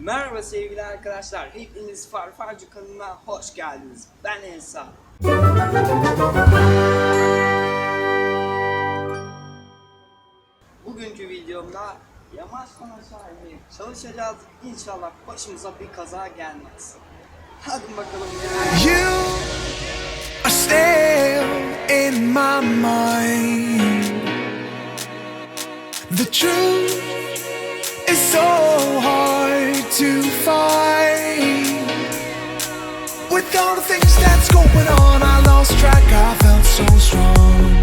Merhaba sevgili arkadaşlar. Hepiniz Farfarcı kanalına hoş geldiniz. Ben Ensa. Bugünkü videomda yamaçtan aşağı çalışacağız. İnşallah başımıza bir kaza gelmez. Hadi bakalım. You are still in my mind. The truth is so hard to find. With all the things that's going on, I lost track. I felt so strong.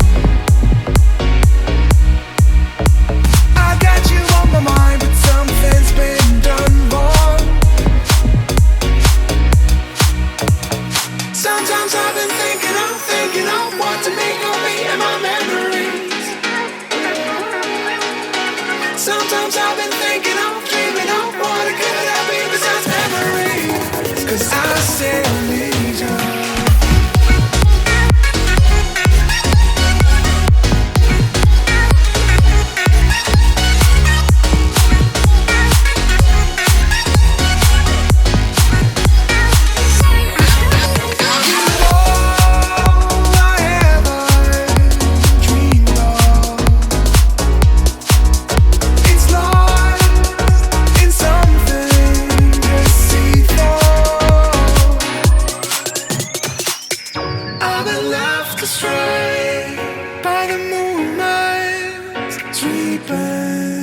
I got you on my mind, but something's been done wrong. Sometimes I've been I stand. need left astray by the moonlight sleeping.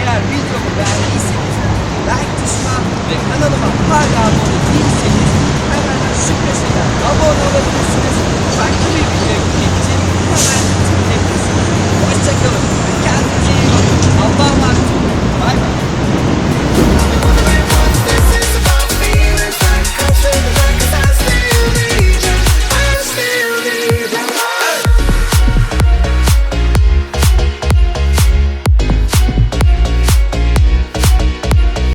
Eğer videomu beğendiyseniz like tuşuna ve kanalıma hala abone değilseniz